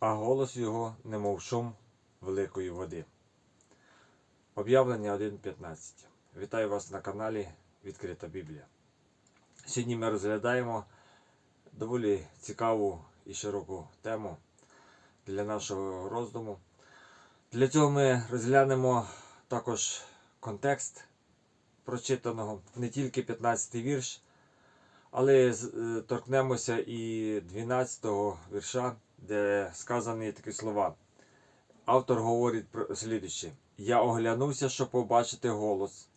а голос його немов шум великої води. Об'явлення 1.15. Вітаю вас на каналі Відкрита Біблія. Сьогодні ми розглядаємо доволі цікаву і широку тему для нашого роздуму. Для цього ми розглянемо також контекст прочитаного, не тільки 15 вірш, але е, торкнемося і 12 вірша, де сказані такі слова. Автор говорить про слідуще. Я оглянувся, щоб побачити голос,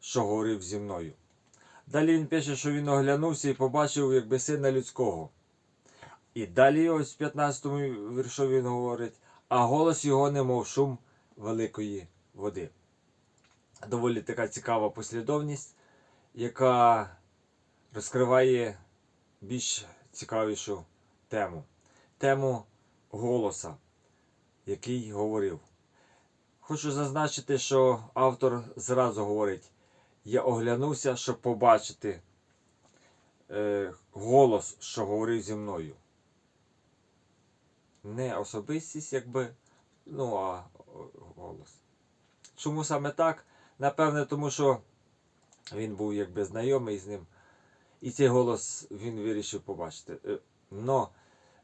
що говорив зі мною. Далі він пише, що він оглянувся і побачив якби сина людського. І далі ось в 15 віршу він говорить, а голос його немов шум великої води. Доволі така цікава послідовність, яка розкриває більш цікавішу тему. Тему голоса, який говорив. Хочу зазначити, що автор зразу говорить: я оглянувся, щоб побачити е, голос, що говорив зі мною. Не особистість, якби, ну, а голос. Чому саме так? Напевне, тому що він був якби знайомий з ним. І цей голос він вирішив побачити. Е, Но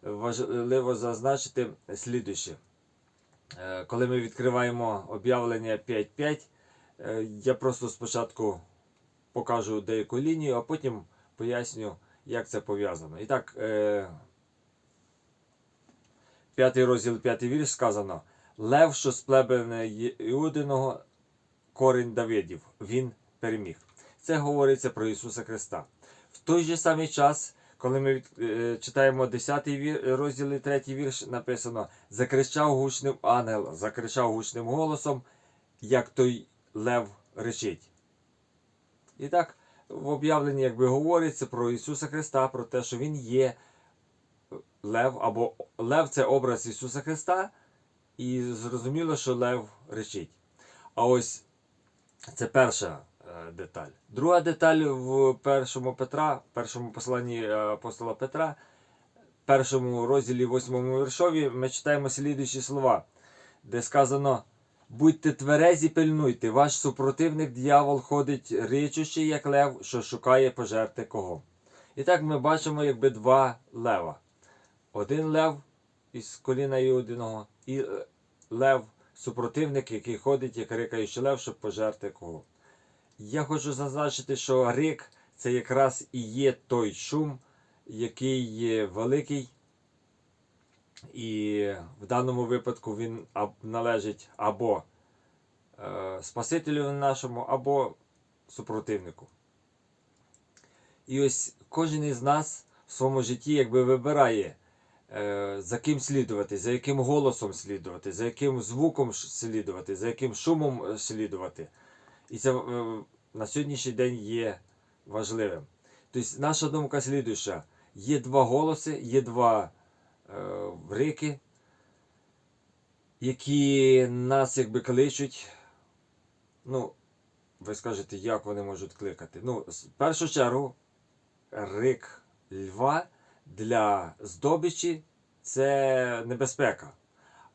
важливо зазначити слідуще. Е, Коли ми відкриваємо об'явлення 5.5, е, я просто спочатку покажу деяку лінію, а потім поясню, як це пов'язано. І так, е, п'ятий розділ, п'ятий вірш сказано: Лев, що з племени Іудиного, корінь Давидів, він переміг. Це говориться про Ісуса Христа. В той же самий час, коли ми е, читаємо 10 розділ і 3 вірш, написано: Закричав гучним ангел, закричав гучним голосом, як той лев речить. І так, в об'явленні якби говориться про Ісуса Христа, про те, що Він є лев, або лев це образ Ісуса Христа, і зрозуміло, що лев речить. А ось це перша деталь. Друга деталь в першому Петра, першому посланні е, апостола Петра, першому розділі восьмому віршові, ми читаємо слідуючі слова, де сказано. Будьте тверезі, пильнуйте, ваш супротивник дьявол ходить ричущий, як лев, що шукає пожерти кого. І так ми бачимо якби два лева. Один лев із коліна Іудиного, і е, лев, супротивник, який ходить, як рикаючий лев, щоб пожерти кого. Я хочу зазначити, що рик це якраз і є той шум, який є великий, і в даному випадку він належить або е, Спасителю нашому, або супротивнику. І ось кожен із нас в своєму житті якби вибирає, е, за ким слідувати, за яким голосом слідувати, за яким звуком слідувати, за яким шумом е, слідувати. І це е, на сьогоднішній день є важливим. Тобто наша думка слідуюча. Є два голоси, є два е, рики, які нас якби кличуть. Ну, ви скажете, як вони можуть кликати? Ну, в першу чергу, рик льва для здобичі це небезпека.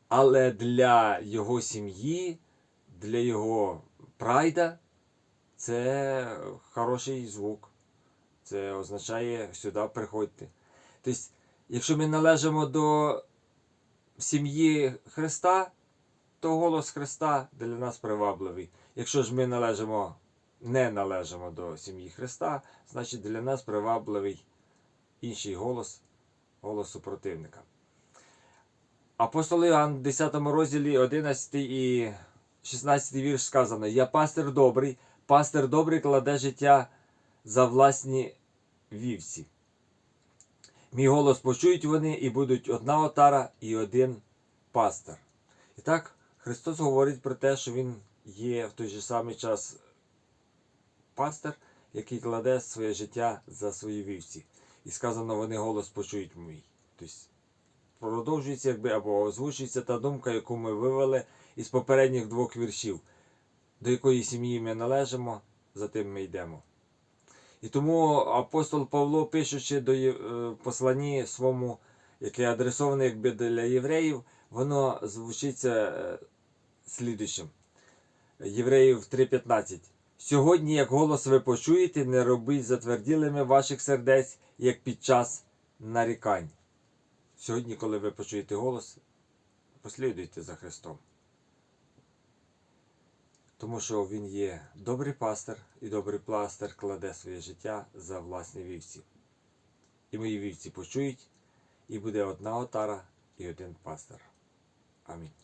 Але для його сім'ї, для його прайда це хороший звук. Це означає сюди приходьте. Тобто, якщо ми належимо до сім'ї Христа, то голос Христа для нас привабливий. Якщо ж ми належимо, не належимо до сім'ї Христа, значить для нас привабливий інший голос, голос супротивника. Апостол Іоанн в 10 розділі 11 і 16 вірш сказано: Я пастир добрий, пастир добрий кладе життя за власні вівці. Мій голос почують вони і будуть одна отара і один пастир. І так, Христос говорить про те, що Він є в той же самий час пастир, який кладе своє життя за свої вівці. І сказано, вони голос почують мій. Тобто продовжується якби, або озвучується та думка, яку ми вивели із попередніх двох віршів, до якої сім'ї ми належимо, за тим ми йдемо. І тому апостол Павло, пишучи до е, посланні своєму яке адресоване якби для євреїв, воно звучиться е, слідуючим. Євреїв 3.15. Сьогодні, як голос ви почуєте, не робіть затверділими ваших сердець, як під час нарікань. Сьогодні, коли ви почуєте голос, послідуйте за Христом. Тому що Він є добрий пастир, і добрий пастир кладе своє життя за власні вівці. І мої вівці почують, і буде одна отара і один пастир. Амінь.